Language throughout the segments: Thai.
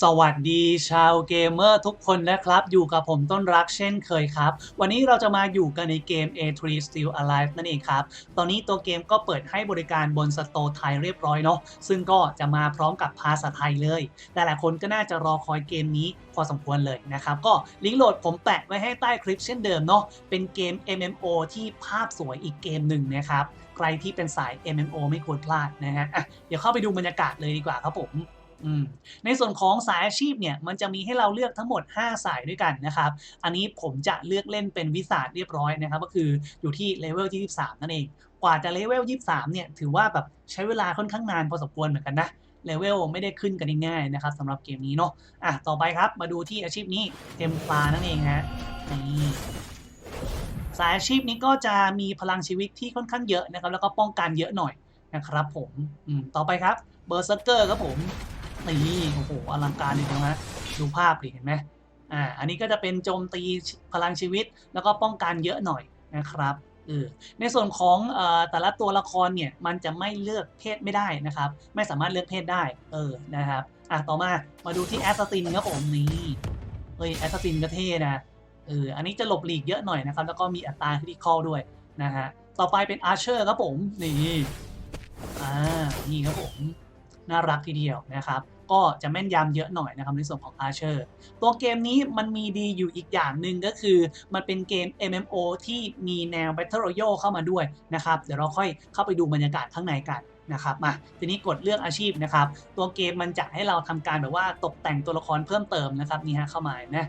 สวัสดีชาวเกมเมอร์ทุกคนนะครับ อยู่กับผมต้นรักเช่นเคยครับ วันนี้เราจะมาอยู่กันในเกม A3 Still Alive นั่นเองครับ ตอนนี้ตัวเกมก็เปิดให้บริการบนสโตร์ไทยเรียบร้อยเนาะซึ่งก็จะมาพร้อมกับภาษาไทยเลยแต่หลายคนก็น่าจะรอคอยเกมนี้พอสมควรเลยนะครับ ก็ลิงก์โหลดผมแปะไว้ให้ใต้คลิปเช่นเดิมเนาะเป็นเกม MMO ที่ภาพสวยอีกเกมหนึ่งนะครับใครที่เป็นสาย MMO ไม่ควรพลาดนะฮะะเดี๋ยวเข้าไปดูบรรยากาศเลยดีกว่าครับผม ในส่วนของสายอาชีพเนี่ยมันจะมีให้เราเลือกทั้งหมด 5 สายด้วยกันนะครับ อันนี้ผมจะเลือกเล่นเป็นวิสาเรียบร้อยนะครับ ก็คืออยู่ที่เลเวลที่23 นั่นเอง กว่าจะเลเวล23 เนี่ยถือว่าแบบใช้เวลาค่อนข้างนานพอสมควรเหมือนกันนะเลเวลไม่ได้ขึ้นกันง่ายๆนะครับสำหรับเกมนี้เนาะอะต่อไปครับมาดูที่อาชีพนี้เทมปลานั่นเองฮะนี่สายอาชีพนี้ก็จะมีพลังชีวิตที่ค่อนข้างเยอะนะครับ แล้วก็ป้องกันเยอะหน่อยนะครับผมอืมต่อไปครับเบอร์เซอร์เกอร์ครับผม นี่โอ้โหอลังการจริงๆนะดูภาพดิเห็นไหมอ่าอันนี้ก็จะเป็นโจมตีพลังชีวิตแล้วก็ป้องกันเยอะหน่อยนะครับเออในส่วนของเอ่อแต่ละตัวละครเนี่ยมันจะไม่เลือกเพศไม่ได้นะครับ ไม่สามารถเลือกเพศได้เออนะครับอะต่อมามาดูที่แอสซัสซินครับผมนี่เฮ้ยแอสซัสซินก็เท่นะเอออันนี้จะหลบหลีกเยอะหน่อยนะครับ แล้วก็มีอัตราคริติคอลด้วยนะฮะต่อไปเป็นอาร์เชอร์ครับผมนี่อ่านี่ครับผม น่ารักทีเดียวนะครับก็จะแม่นยำเยอะหน่อยนะครับในส่วนของ Archer ตัวเกมนี้มันมีดีอยู่อีกอย่างหนึ่งก็คือ มันเป็นเกม MMO ที่มีแนว Battle Royale เข้ามาด้วยนะครับ เดี๋ยวเราค่อยเข้าไปดูบรรยากาศข้างในกันนะครับมาทีนี้กดเลือกอาชีพนะครับ ตัวเกมมันจะให้เราทำการแบบว่าตกแต่งตัวละครเพิ่มเติมนะครับนี่ฮะเข้ามานะ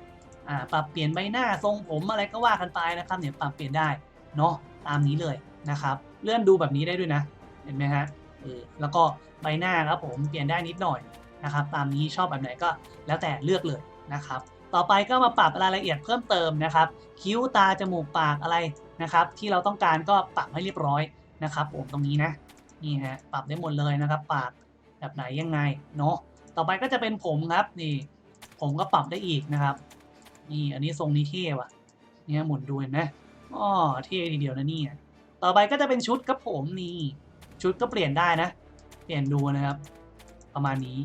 อ่าปรับเปลี่ยนใบหน้าทรงผมอะไรก็ว่ากันไปนะครับเนี่ยปรับเปลี่ยนได้เนาะตามนี้เลยนะครับ เลื่อนดูแบบนี้ได้ด้วยนะ เห็นไหมฮะ เออแล้วก็ใบหน้าครับผมเปลี่ยนได้นิดหน่อยนะครับ ตามนี้ชอบแบบไหนก็แล้วแต่เลือกเลยนะครับ ต่อไปก็มาปรับรายละเอียดเพิ่มเติมนะครับ คิ้วตาจมูกปากอะไรนะครับ ที่เราต้องการก็ปรับให้เรียบร้อยนะครับผมตรงนี้นะนี่ฮะปรับได้หมดเลยนะครับ ปากแบบไหนยังไงเนาะต่อไปก็จะเป็นผมครับนี่ผมก็ปรับได้อีกนะครับนี่อันนี้ทรงนี้เท่ว่ะเนี่ยหมุนดูเห็นไหมอ๋อเท่ทีเดียวนะเนี่ยต่อไปก็จะเป็นชุดครับผมนี่ ชุดก็เปลี่ยนได้นะ เปลี่ยนดูนะครับ ประมาณนี้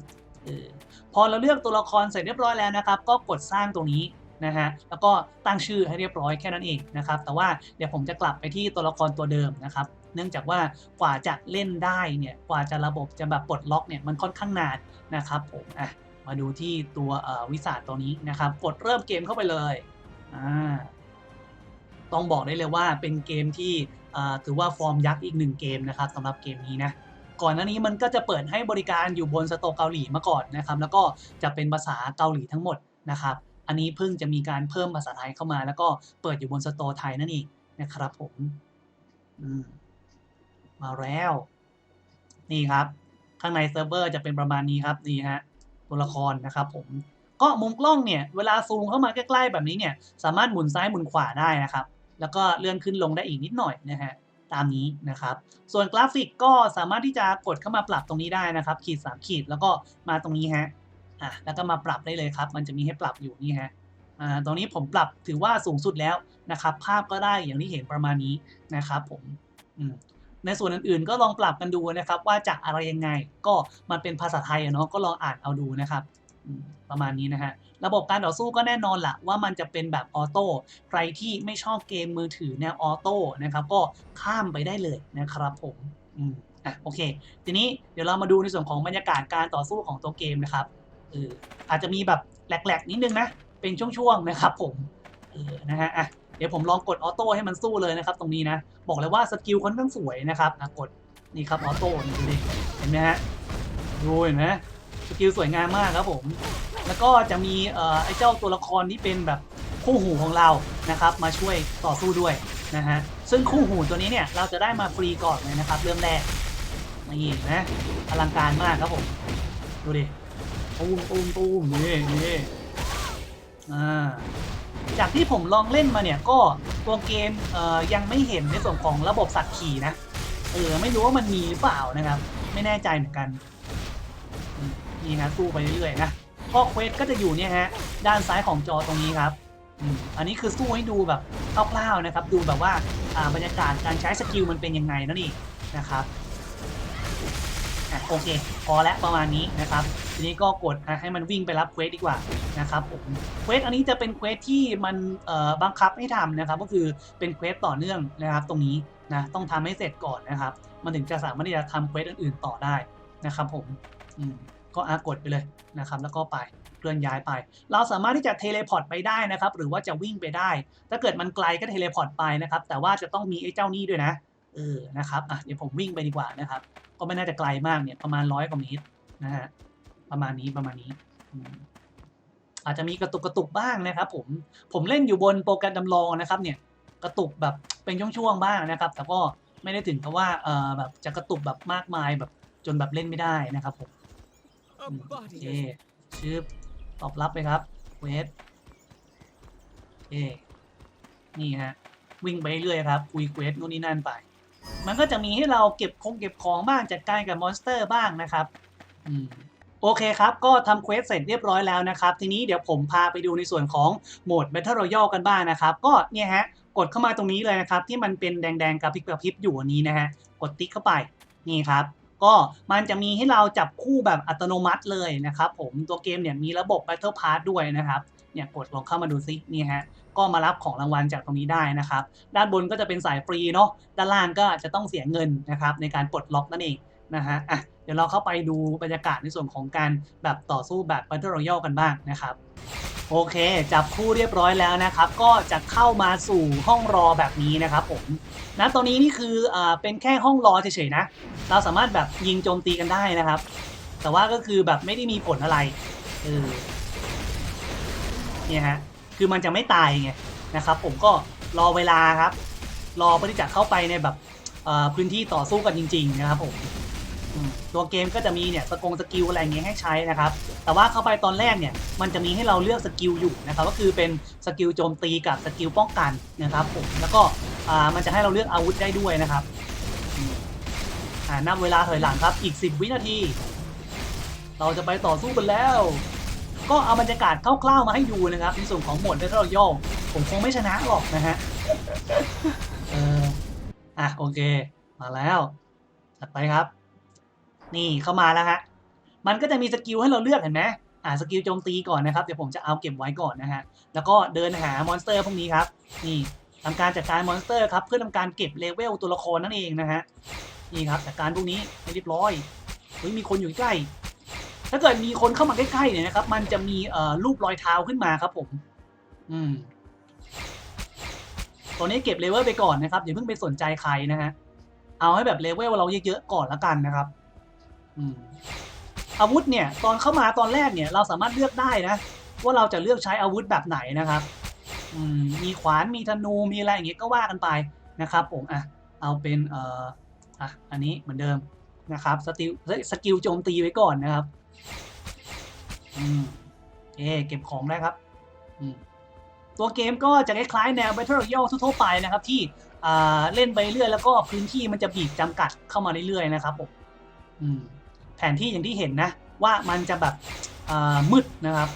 เออพอเราเลือกตัวละครเสร็จเรียบร้อยแล้วนะครับ ก็กดสร้างตรงนี้นะฮะแล้วก็ตั้งชื่อให้เรียบร้อยแค่นั้นเองนะครับ แต่ว่าเดี๋ยวผมจะกลับไปที่ตัวละครตัวเดิมนะครับ เนื่องจากว่ากว่าจะเล่นได้เนี่ยกว่าจะระบบจะแบบปลดล็อกเนี่ยมันค่อนข้างนานนะครับผมอะมาดูที่ตัววิสาตัวนี้นะครับ กดเริ่มเกมเข้าไปเลยอ่าต้องบอกได้เลยว่าเป็นเกมที่ ถือว่าฟอร์มยักษ์อีกหนึ่งเกมนะครับสำหรับเกมนี้นะก่อนหน้านี้มันก็จะเปิดให้บริการอยู่บนสโตร์เกาหลีมาก่อนนะครับแล้วก็จะเป็นภาษาเกาหลีทั้งหมดนะครับอันนี้เพิ่งจะมีการเพิ่มภาษาไทยเข้ามา แล้วก็เปิดอยู่บนสโตร์ไทยนั่นเองนะครับผมมมาแล้ว นี่ครับ ข้างในเซิร์ฟเวอร์จะเป็นประมาณนี้ครับนี่ฮะตัวละครนะครับผมก็มุมกล้องเนี่ยเวลาซูมเข้ามาใกล้ๆแบบนี้เนี่ยสามารถหมุนซ้ายหมุนขวาได้นะครับ แล้วก็เลื่อนขึ้นลงได้อีกนิดหน่อยนะฮะตามนี้นะครับ ส่วนกราฟิกก็สามารถที่จะกดเข้ามาปรับตรงนี้ได้นะครับ ขีด 3 ขีดแล้วก็มาตรงนี้ฮะอะแล้วก็มาปรับได้เลยครับ มันจะมีให้ปรับอยู่นี่ฮะอ่าตรงนี้ผมปรับถือว่าสูงสุดแล้วนะครับ ภาพก็ได้อย่างที่เห็นประมาณนี้นะครับผมอืมในส่วนอื่นๆ ก็ลองปรับกันดูนะครับ ว่าจะอะไรยังไง ก็มันเป็นภาษาไทยเนาะก็ลองอ่านเอาดูนะครับอืม ประมาณนี้นะฮะ ระบบการต่อสู้ก็แน่นอนละว่ามันจะเป็นแบบออโต้ ใครที่ไม่ชอบเกมมือถือแนวออโต้นะครับ ก็ข้ามไปได้เลยนะครับผม อืม อะ โอเค ทีนี้เดี๋ยวเรามาดูในส่วนของบรรยากาศการต่อสู้ของตัวเกมนะครับ เออ อาจจะมีแบบแหลกๆ นิดนึงนะ เป็นช่วงๆ นะครับผม เออ นะฮะ อะ เดี๋ยวผมลองกดออโต้ให้มันสู้เลยนะครับ ตรงนี้นะ บอกเลยว่าสกิลค่อนข้างสวยนะครับอะกด นี่ครับออโต้ นี่ดูดิ เห็นไหมฮะ ดูเห็นไหมสกิลสวยงามมากครับผม แล้วก็จะมีเอ่อไอ้เจ้าตัวละครที่เป็นแบบคู่หูของเรานะครับ มาช่วยต่อสู้ด้วยนะฮะซึ่งคู่หูตัวนี้เนี่ยเราจะได้มาฟรีก่อนเลยนะครับ เริ่มแรกนี่นะอลังการมากครับผมดูดิตูมตูมตูมนี่นี่อ่าจากที่ผมลองเล่นมาเนี่ยก็ตัวเกมเอ่อยังไม่เห็นในส่วนของระบบสัตว์ขี่นะเออไม่รู้ว่ามันมีหรือเปล่านะครับ ไม่แน่ใจเหมือนกันอืมนี่ฮะสู้ไปเรื่อยๆนะ ข้อเควสก็จะอยู่เนี่ยฮะด้านซ้ายของจอตรงนี้ครับอันนี้คือสู้ให้ดูแบบคร่าวๆนะครับ ดูแบบว่าบรรยากาศการใช้สกิลมันเป็นยังไงนั่นเองนะครับโอเค พอแล้วประมาณนี้นะครับ ทีนี้ก็กดให้มันวิ่งไปรับเควสดีกว่านะครับผมเควสอันนี้จะเป็นเควสที่มันบังคับให้ทำนะครับ ก็คือเป็นเควสต่อเนื่องนะครับ ตรงนี้นะต้องทำให้เสร็จก่อนนะครับ มันถึงจะสามารถที่จะทำเควสอื่นๆต่อได้นะครับ ผมอืม ก็อากดไปเลยนะครับแล้วก็ไปเคลื่อนย้ายไป เราสามารถที่จะเทเลพอร์ตไปได้นะครับ หรือว่าจะวิ่งไปได้ ถ้าเกิดมันไกลก็เทเลพอร์ตไปนะครับ แต่ว่าจะต้องมีไอ้เจ้านี่ด้วยนะเออนะครับอะเดี๋ยวผมวิ่งไปดีกว่านะครับ ก็ไม่น่าจะไกลมากเนี่ยประมาณร้อยกว่าเมตรนะฮะประมาณนี้ประมาณนี้อาจจะมีกระตุกกระตุกบ้างนะครับ ผมผมเล่นอยู่บนโปรแกรมจำลองนะครับ เนี่ยกระตุกแบบเป็นช่วงๆบ้างนะครับ แต่ก็ไม่ได้ถึงกับว่าเออแบบจะกระตุกแบบมากมายแบบจนแบบเล่นไม่ได้นะครับผม โอเคชื่อตอบรับเลยครับเวทโอเคนี่ฮะ วิ่งไปเรื่อยครับ คุยเควสนู่นนี่นั่นไป มันก็จะมีให้เราเก็บคงเก็บของบ้างจัดการกับมอนสเตอร์บ้างนะครับ อืมโอเคครับ ก็ทำเควสเสร็จเรียบร้อยแล้วนะครับ ทีนี้เดี๋ยวผมพาไปดูในส่วนของโหมด Battle Royale กันบ้างนะครับ ก็เนี่ยฮะ กดเข้ามาตรงนี้เลยนะครับ ที่มันเป็นแดงๆกระพริบกระพริบอยู่นี้นะฮะ กดติ๊กเข้าไป นี่ครับ ก็มันจะมีให้เราจับคู่แบบอัตโนมัติเลยนะครับผมตัวเกมเนี่ยมีระบบ Battle Pass ด้วยนะครับเนี่ยกดลองเข้ามาดูซินี่ฮะก็มารับของรางวัลจากตรงนี้ได้นะครับ ด้านบนก็จะเป็นสายฟรีเนาะด้านล่างก็จะต้องเสียเงินนะครับในการปลดล็อกนั่นเองนะฮะอะ ดี๋ยวเราเข้าไปดูบรรยากาศในส่วนของการแบบต่อสู้แบบ Battle Royale กันบ้างนะครับโอเค จับคู่เรียบร้อยแล้วนะครับ ก็จะเข้ามาสู่ห้องรอแบบนี้นะครับผมนะตอนนี้นี่คืออ่าเป็นแค่ห้องรอเฉยๆนะ เราสามารถแบบยิงโจมตีกันได้นะครับ แต่ว่าก็คือแบบไม่ได้มีผลอะไรเออเนี่ยฮะคือมันจะไม่ตายไงนะครับ ผมก็รอเวลาครับ รอเพื่อที่จะเข้าไปในแบบพื้นที่ต่อสู้กันจริง ๆ นะครับผม อืมตัวเกมก็จะมีเนี่ยสกงสกิลอะไรอย่างเงี้ยให้ใช้นะครับ แต่ว่าเข้าไปตอนแรกเนี่ยมันจะมีให้เราเลือกสกิลอยู่นะครับก็คือเป็นสกิลโจมตีกับสกิลป้องกันนะครับผมแล้วก็อ่ามันจะให้เราเลือกอาวุธได้ด้วยนะครับอืมอ่านับเวลาถอยหลังครับอีก 10 วินาที เราจะไปต่อสู้กันแล้ว ก็เอาบรรยากาศคร่าวๆมาให้ดูนะครับในส่วนของโหมด Battle Royale ผมคงไม่ชนะหรอกนะฮะเอออะโอเค มาแล้วจัดไปครับ นี่เข้ามาแล้วฮะ มันก็จะมีสกิลให้เราเลือกเห็นไหมอ่าสกิลโจมตีก่อนนะครับ เดี๋ยวผมจะเอาเก็บไว้ก่อนนะฮะ แล้วก็เดินหามอนสเตอร์พวกนี้ครับ นี่ทำการจัดการมอนสเตอร์ครับ เพื่อทำการเก็บเลเวลตัวละครนั่นเองนะฮะ นี่ครับจัดการพวกนี้ให้เรียบร้อย เฮ้ยมีคนอยู่ใกล้ ถ้าเกิดมีคนเข้ามาใกล้ๆเนี่ยนะครับ มันจะมีเอ่อรูปรอยเท้าขึ้นมาครับผม อืมตัวนี้เก็บเลเวลไปก่อนนะครับอย่าเพิ่งไปสนใจใครนะฮะ เอาให้แบบเลเวลเราเยอะๆก่อนละกันนะครับ อาวุธเนี่ยตอนเข้ามาตอนแรกเนี่ยเราสามารถเลือกได้นะ ว่าเราจะเลือกใช้อาวุธแบบไหนนะครับมมีขวานมีธนูมีอะไรอย่างเงี้ยก็ว่ากันไปนะครับผมอะเอาเป็นเอ่ออะอันนี้เหมือนเดิมนะครับสติลสกิลโจมตีไว้ก่อนนะครับอืมเอเก็บของได้ครับอืมตัวเกมก็จะคล้ายๆแนว Battle Royale ทั่วไปนะครับ ที่เล่นไปเรื่อยแล้วก็พื้นที่มันจะบีบจำกัดเข้ามาเรื่อยๆนะครับผมอืม แผนที่อย่างที่เห็นนะ ว่ามันจะแบบมืดนะครับ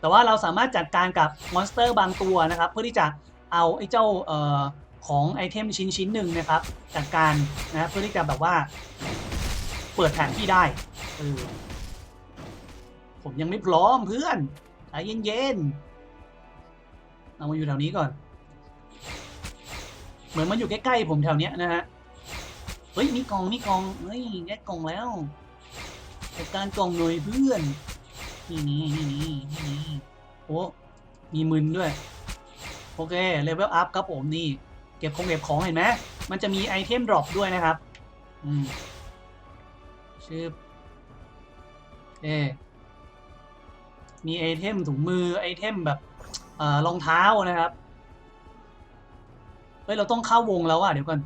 แต่ว่าเราสามารถจัดการกับมอนสเตอร์บางตัวนะครับ เพื่อที่จะเอาไอ้เจ้าออของไอเทมชิ้นชิ้นหนึ่งนะครับจัดการนะเพื่อที่จะแบบว่าเปิดแผนที่ได้เออผมยังไม่พร้อมเพื่อนใจเย็นๆเอามาอยู่แถวนี้ก่อน เหมือนมันอยู่ใกล้ๆผมแถวเนี้ยนะฮะ เฮ้ยมีกองมีกองเฮ้ยได้กองแล้วจัดการกองหน่อยเพื่อนนี่นี่นี่นี่นี่โอ้มีมึนด้วย โอเคเลเวลอัพครับผมนี่ เก็บของเก็บของเห็นไหมมันจะมีไอเทมดรอปด้วยนะครับ อืมชื่อเอมีไอเทมถุงมือไอเทมแบบเอ่อรองเท้านะครับ เฮ้ย เราต้องเข้าวงแล้วอะ เดี๋ยวก่อน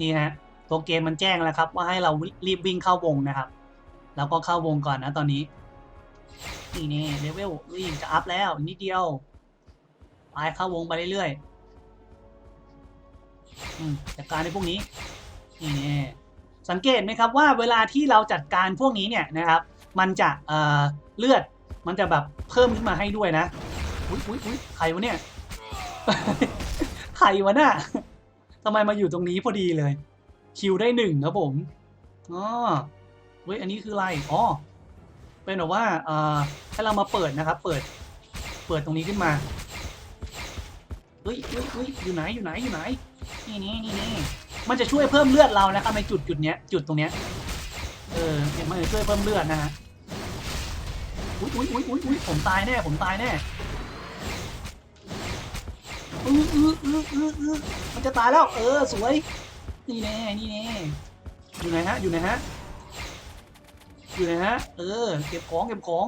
นี่ฮะ ตัวเกมมันแจ้งแล้วครับ ว่าให้เรารีบวิ่งเข้าวงนะครับ แล้วก็เข้าวงก่อนนะตอนนี้ นี่นี่เลเวลวิ่งจะอัพแล้วนิดเดียวไปเข้าวงไปเรื่อยๆจัดการในพวกนี้ นี่นี่สังเกตไหมครับว่าเวลาที่เราจัดการพวกนี้เนี่ยนะครับ มันจะเอ่อเลือดมันจะแบบเพิ่มขึ้นมาให้ด้วยนะอุ้ยอุ้ยอุ้ยใครวะเนี่ย ใครวะน่ะทำไมมาอยู่ตรงนี้พอดีเลย คิวได้หนึ่งครับผมอ๋อเว้ยอันนี้คืออะไรอ๋อเป็นแบบว่าอ่อให้เรามาเปิดนะครับ เปิด เปิดตรงนี้ขึ้นมาเฮ้ยเฮ้ยเฮ้ยอยู่ไหนอยู่ไหนอยู่ไหนนี่นี่นี่นี่มันจะช่วยเพิ่มเลือดเรานะครับในจุดจุดเนี้ย จุดตรงเนี้ยเออเนี่ยมันจะช่วยเพิ่มเลือดนะฮะอุ้ยอุ้ยอุ้ยอุ้ยอุ้ยผมตายแน่ ผมตายแน่อืออืออืออืออือมันจะตายแล้ว เออ สวย นี่แน่นี่แน่อยู่ไหนฮะอยู่ไหนฮะอยู่ไหนฮะเออเก็บของเก็บของ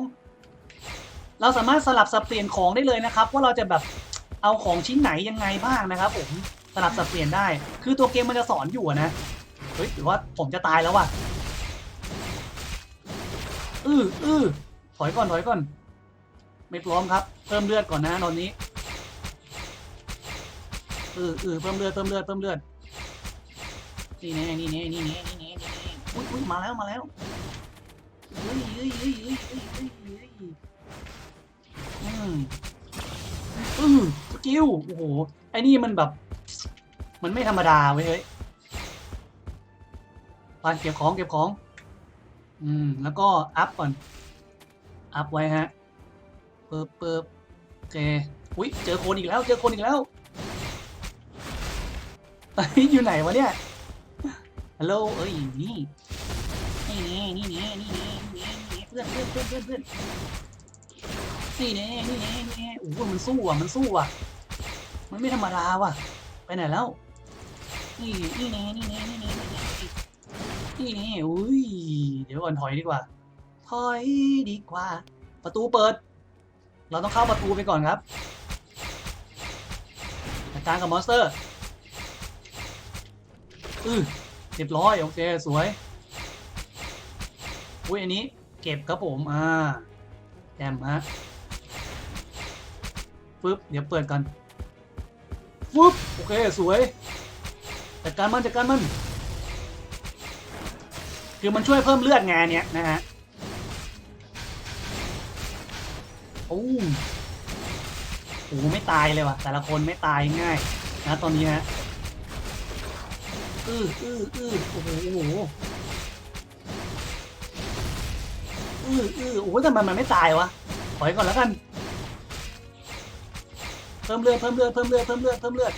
เราสามารถสลับสับเปลี่ยนของได้เลยนะครับ ว่าเราจะแบบเอาของชิ้นไหนยังไงบ้างนะครับ ผมสลับสับเปลี่ยนได้ คือตัวเกมมันจะสอนอยู่อะนะเฮ้ยหรือว่าผมจะตายแล้วว่ะอืออือถอยก่อนถอยก่อน ไม่พร้อมครับ เพิ่มเลือดก่อนนะตอนนี้อืออือเพิ่มเลือดเพิ่มเลือดเพิ่มเลือด นี่แน่นี่แน่นี่แน่นี่แน่นี่แน่อุ้ยอุ้ยมาแล้วมาแล้วเฮ้ยเฮ้ยเฮ้ยเฮ้ยเฮ้ยเฮ้ยเฮ้ยอืมอือสกิลโอ้โหไอ้นี่มันแบบ มันไม่ธรรมดาเว้ยเฮ้ยไปเก็บของเก็บของอืมแล้วก็อัพก่อน อัพไว้ฮะเปิบเปิบโอเคอุ้ยเจอคนอีกแล้ว เจอคนอีกแล้วเฮ้อยู่ไหนวะเนี่ย ฮัลโหลเอ้ยนี่นี่นี่นี่นี่นี่นี่นี่เพื่อนเพื่อนเพื่อนเพื่อนเพื่อนนี่นี่นี่นี่นี่โอ้โหมันสู้อะมันสู้อะ มันไม่ธรรมดาว่ะ ไปไหนแล้ว นี่นี่นี่นี่นี่นี่นี่นี่นี่อุ้ยเดี๋ยวก่อนถอยดีกว่า ถอยดีกว่า ประตูเปิด เราต้องเข้าประตูไปก่อนครับจัดการกับมอนสเตอร์อือ เรียบร้อย โอเค สวย อุ้ยอันนี้ เก็บครับผม อ่าแจมฮะฟึบเดี๋ยวเปิดกันฟึบโอเค สวย จัดการมันจัดการมันคือมันช่วยเพิ่มเลือดไงานเนี้ยนะฮะโอ้โหไม่ตายเลยว่ะ แต่ละคนไม่ตายง่าย นะตอนนี้ฮะ อื้ออื้ออื้อโอ้โหโอ้โหอื้ออื้อโอ้โหทำไมมันไม่ตายวะถอยก่อนแล้วกันเพิ่มเลือดเพิ่มเลือดเพิ่มเลือดเพิ่มเลือดเพิ่มเลือด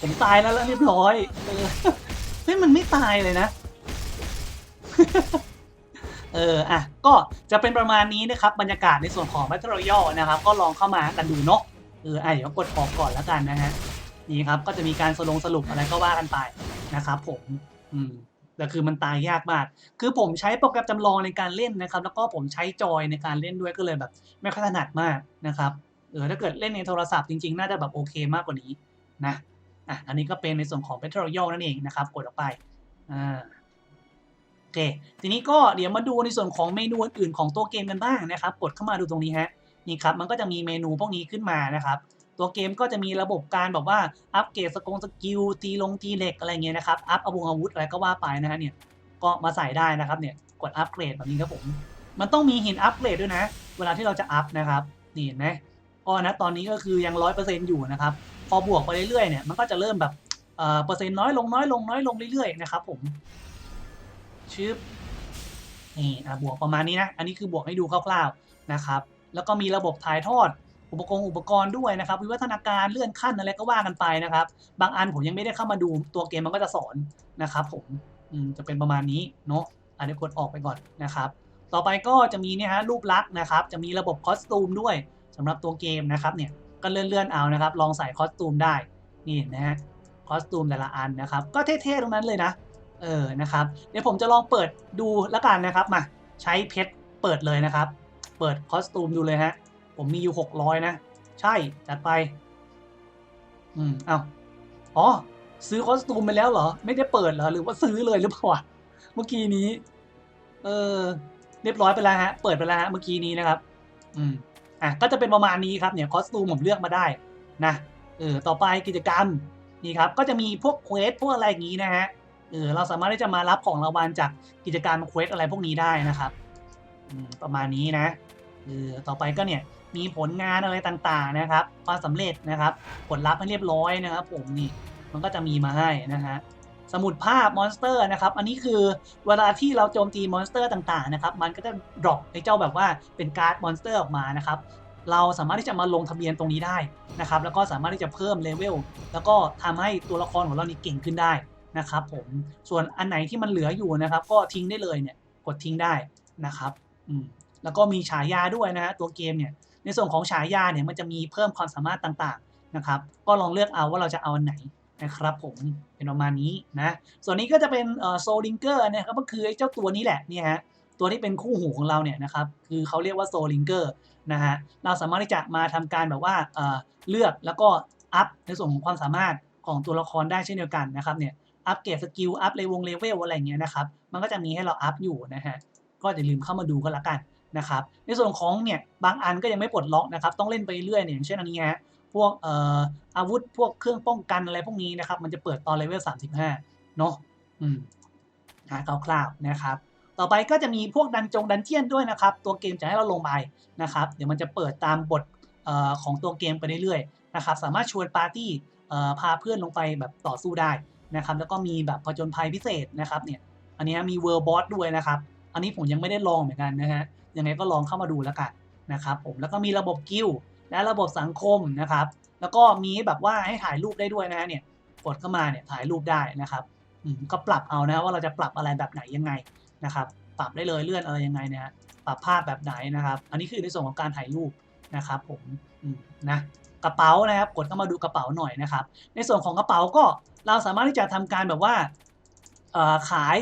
ผมตายแล้วแล้วเรียบร้อยเออเฮ้ยมันไม่ตายเลยนะเอออะก็จะเป็นประมาณนี้นะครับบรรยากาศในส่วนของ Battle Royale นะครับ ก็ลองเข้ามากันดูเนาะเอออะเดี๋ยวกดออกก่อนแล้วกันนะฮะ นี่ครับก็จะมีการสรุปสรุปอะไรก็ว่ากันไปนะครับผมอืมแต่คือมันตายยากมาก คือผมใช้โปรแกรมจำลองในการเล่นนะครับ แล้วก็ผมใช้จอยในการเล่นด้วยก็เลยแบบ ไม่ค่อยถนัดมากนะครับ เออถ้าเกิดเล่นในโทรศัพท์จริงๆ น่าจะแบบโอเคมากกว่านี้นะ อะ อันนี้ก็เป็นในส่วนของ Battle Royale นั่นเองนะครับ กดออกไป อ่า โอเค ทีนี้ก็เดี๋ยวมาดูในส่วนของเมนูอื่นๆของตัวเกมกันบ้างนะครับ กดเข้ามาดูตรงนี้ฮะ นี่ครับ มันก็จะมีเมนูพวกนี้ขึ้นมานะครับ ตัวเกมก็จะมีระบบการแบบว่าอัปเกรดสกงสกิลตีลงตีเหล็กอะไรเงี้ยนะครับอัพอาวุธอาวุธอะไรก็ว่าไปนะฮะเนี่ยก็มาใส่ได้นะครับเนี่ยกดอัปเกรดแบบนี้ครับผม มันต้องมีหินอัปเกรดด้วยนะ เวลาที่เราจะอัพนะครับนี่เห็นไหมก็นะตอนนี้ก็คือยังร้อยเปอร์เซ็นต์อยู่นะครับพอบวกไปเรื่อยๆเนี่ยมันก็จะเริ่มแบบเอ่อเปอร์เซ็นต์น้อยลงน้อยลงน้อยลงเรื่อยๆนะครับผมชึบนี่อะบวกประมาณนี้นะ อันนี้คือบวกให้ดูคร่าวๆนะครับ แล้วก็มีระบบถ่ายทอด อุปกรณ์อุปกรณ์ด้วยนะครับ วิวัฒนาการเลื่อนขั้นอะไรก็ว่ากันไปนะครับ บางอันผมยังไม่ได้เข้ามาดูตัวเกมมันก็จะสอนนะครับ ผมจะเป็นประมาณนี้เนาะอันนี้กดออกไปก่อนนะครับ ต่อไปก็จะมีเนี่ยฮะรูปลักษณ์นะครับ จะมีระบบคอสตูมด้วยสำหรับตัวเกมนะครับเนี่ยก็เลื่อนเลื่อนๆเอานะครับ ลองใส่คอสตูมได้นี่นะฮะคอสตูมแต่ละอันนะครับ ก็เท่ๆตรงนั้นเลยนะ เออนะครับ เดี๋ยวผมจะลองเปิดดูล้วกันนะครับมาใช้เพชรเปิดเลยนะครับ เปิดคอสตูมดูเลยฮะ ผมมีอยู่หกร้อยนะ ใช่ จัดไป อืมเอาอ๋อ ซื้อคอสตูมไปแล้วเหรอ ไม่ได้เปิดเหรอ หรือว่าซื้อเลยหรือเปล่าวะเมื่อกี้นี้ เออ เรียบร้อยไปแล้วฮะ เปิดไปแล้วฮะเมื่อกี้นี้นะครับ อืม อะ ก็จะเป็นประมาณนี้ครับ เนี่ยคอสตูมผมเลือกมาได้นะ เออ ต่อไปกิจกรรมนี่ครับ ก็จะมีพวกเควสพวกอะไรอย่างนี้นะฮะ เออ เราสามารถที่จะมารับของรางวัลจากกิจการเควสอะไรพวกนี้ได้นะครับอืมประมาณนี้นะเออต่อไปก็เนี่ย มีผลงานอะไรต่างๆนะครับความสำเร็จนะครับ ผลลัพธ์ให้เรียบร้อยนะครับ ผมนี่มันก็จะมีมาให้นะฮะสมุดภาพมอนสเตอร์นะครับ อันนี้คือเวลาที่เราโจมตีมอนสเตอร์ต่างๆนะครับ มันก็จะดรอปไอ้เจ้าแบบว่าเป็นการ์ดมอนสเตอร์ออกมานะครับ เราสามารถที่จะมาลงทะเบียนตรงนี้ได้นะครับ แล้วก็สามารถที่จะเพิ่มเลเวล แล้วก็ทำให้ตัวละครของเรานี่เก่งขึ้นได้นะครับผม ส่วนอันไหนที่มันเหลืออยู่นะครับ ก็ทิ้งได้เลยเนี่ย กดทิ้งได้นะครับ อืม แล้วก็มีฉายาด้วยนะฮะ ตัวเกมเนี่ย ในส่วนของฉายาเนี่ยมันจะมีเพิ่มความสามารถต่างๆนะครับ ก็ลองเลือกเอาว่าเราจะเอาอันไหนนะครับผมเป็นประมาณนี้นะส่วนนี้ก็จะเป็นโซลิงเกอร์นะครับก็คือไอ้เจ้าตัวนี้แหละนี่ฮะตัวที่เป็นคู่หูของเราเนี่ยนะครับคือเขาเรียกว่าโซลิงเกอร์นะฮะเราสามารถที่จะมาทำการแบบว่าเลือกแล้วก็อัพในส่วนของความสามารถของตัวละครได้เช่นเดียวกันนะครับเนี่ยอัพเกรดสกิลอัพเลวงเลเวลอะไรเงี้ยนะครับมันก็จะมีให้เราอัพอยู่นะฮะก็อย่าลืมเข้ามาดูก็แล้วกัน นะครับในส่วนของเนี่ยบางอันก็ยังไม่ปลดล็อกนะครับต้องเล่นไปเรื่อยเนี่ยอย่างเช่นอันนี้ฮะพวกเอ่ออาวุธพวกเครื่องป้องกันอะไรพวกนี้นะครับมันจะเปิดตอนเลเวล35 เนาะอืมหาคร่าวๆนะครับต่อไปก็จะมีพวกดันจงดันเจียนด้วยนะครับ ตัวเกมจะให้เราลงไปนะครับเดี๋ยวมันจะเปิดตามบทเอ่อของตัวเกมไปเรื่อยๆนะครับสามารถชวนปาร์ตี้เอ่อพาเพื่อนลงไปแบบต่อสู้ได้นะครับแล้วก็มีแบบผจญภัยพิเศษนะครับเนี่ยอันนี้มีเวิร์บอสด้วยนะครับ อันนี้ผมยังไม่ได้ลองเหมือนกันนะฮะ ยังไงก็ลองเข้ามาดูแล้วกันนะครับผมแล้วก็มีระบบกิลและระบบสังคมนะครับแล้วก็มีแบบว่าให้ถ่ายรูปได้ด้วยนะเนี่ยกดเข้ามาเนี่ยถ่ายรูปได้นะครับอืมก็ปรับเอานะว่าเราจะปรับอะไรแบบไหนยังไงนะครับปรับได้เลยเลื่อนอะไรยังไงนะฮะปรับภาพแบบไหนนะครับ อันนี้คือในส่วนของการถ่ายรูปนะครับผมอืมนะกระเป๋านะครับกดเข้ามาดูกระเป๋าหน่อยนะครับ ในส่วนของกระเป๋าก็เราสามารถที่จะทำการแบบว่าขาย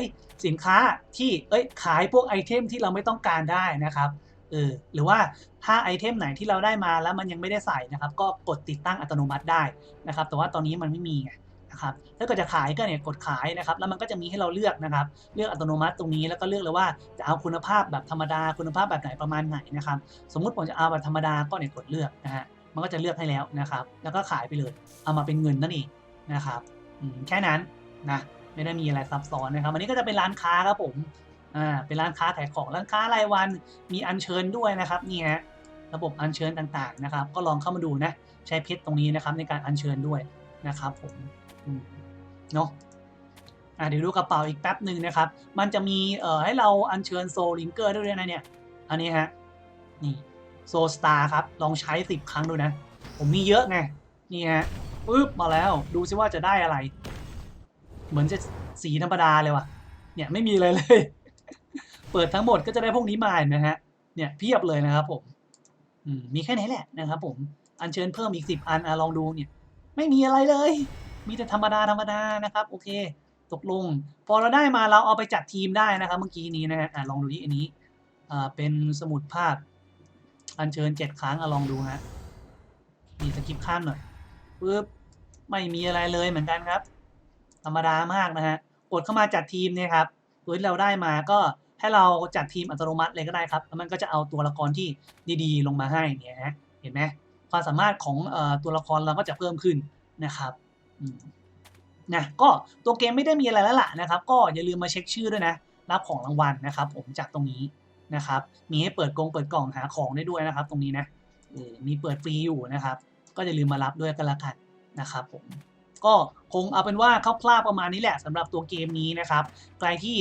สินค้าที่เอ้ยขายพวกไอเทมที่เราไม่ต้องการได้นะครับเออหรือว่าถ้าไอเทมไหนที่เราได้มาแล้วมันยังไม่ได้ใส่นะครับ ก็กดติดตั้งอัตโนมัติได้นะครับ แต่ว่าตอนนี้มันไม่มีไงนะครับถ้าเกิดจะขายก็เนี่ยกดขายนะครับ แล้วมันก็จะมีให้เราเลือกนะครับ เลือกอัตโนมัติตรงนี้แล้วก็เลือกเลยว่าจะเอาคุณภาพแบบธรรมดาคุณภาพแบบไหนประมาณไหนนะครับ สมมุติผมจะเอาแบบธรรมดาก็เนี่ยกดเลือกนะฮะมันก็จะเลือกให้แล้วนะครับ แล้วก็ขายไปเลย เอามาเป็นเงินนั่นเองนะครับแค่นั้นนะ ไม่ได้มีอะไรซับซ้อนนะครับอันนี้ก็จะเป็นร้านค้าครับผมอ่าเป็นร้านค้าขายของร้านค้ารายวันมีอัญเชิญด้วยนะครับนี่ฮะระบบอัญเชิญต่างๆนะครับ ก็ลองเข้ามาดูนะใช้เพชรตรงนี้นะครับในการอัญเชิญด้วยนะครับผมอืมเนาะอะเดี๋ยวดูกระเป๋าอีกแป๊บหนึ่งนะครับ มันจะมีเอ่อให้เราอัญเชิญโซลิงเกอร์ด้วยนะเนี่ย อันนี้ฮะ นี่โซสตาร์ครับ ลองใช้สิบครั้งดูนะ ผมมีเยอะไง นี่ฮะปึ๊บมาแล้ว ดูซิว่าจะได้อะไร เหมือนจะสีธรรมดาเลยว่ะ เนี่ยไม่มีอะไรเลย เปิดทั้งหมดก็จะได้พวกนี้มาเห็นไหมฮะ เนี่ยเพียบเลยนะครับผมอืมมีแค่นี้แหละนะครับผม อัญเชิญเพิ่มอีกสิบอันอะลองดูเนี่ย ไม่มีอะไรเลย มีแต่ธรรมดาธรรมดานะครับ โอเค ตกลง พอเราได้มาเราเอาไปจัดทีมได้นะครับ เมื่อกี้นี้นะฮะลองดูที่อันนี้อ่าเป็นสมุดภาพ อัญเชิญเจ็ดครั้งอะลองดูฮะมีสกิปข้ามหน่อยปึ๊บไม่มีอะไรเลยเหมือนกันครับ ธรรมดามากนะฮะกดเข้ามาจัดทีมเนี่ยครับตัวที่เราได้มาก็ให้เราจัดทีมอัตโนมัติเลยก็ได้ครับแล้วมันก็จะเอาตัวละครที่ดีๆ ลงมาให้เนี่ยฮะเห็นไหมความสามารถของอตัวละครเราก็จะเพิ่มขึ้นนะครับนะก็ตัวเกมไม่ได้มีอะไรแล้วล่ะนะครับ ก็อย่าลืมมาเช็คชื่อด้วยนะ รับของรางวัลนะครับ ผมจากตรงนี้นะครับ มีให้เปิดกรงเปิดกล่องหาของได้ด้วยนะครับ ตรงนี้นะมีเปิดฟรีอยู่นะครับ ก็อย่าลืมมารับด้วยกันละกันนะครับผม ก็คงเอาเป็นว่าคร่าวๆประมาณนี้แหละสำหรับตัวเกมนี้นะครับ ใครที่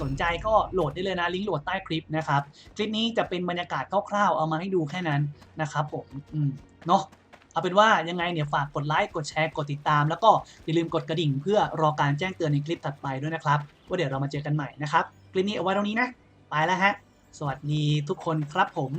สนใจก็โหลดได้เลยนะลิงก์โหลดใต้คลิปนะครับ คลิปนี้จะเป็นบรรยากาศคร่าวๆเอามาให้ดูแค่นั้นนะครับผมเนาะเอาเป็นว่ายังไงเนี่ยฝากกดไลค์กดแชร์กดติดตาม แล้วก็อย่าลืมกดกระดิ่ง เพื่อรอการแจ้งเตือนในคลิปถัดไปด้วยนะครับ ว่าเดี๋ยวเรามาเจอกันใหม่นะครับ คลิปนี้เอาไว้ตรงนี้นะ ไปแล้วฮะ สวัสดีทุกคนครับผม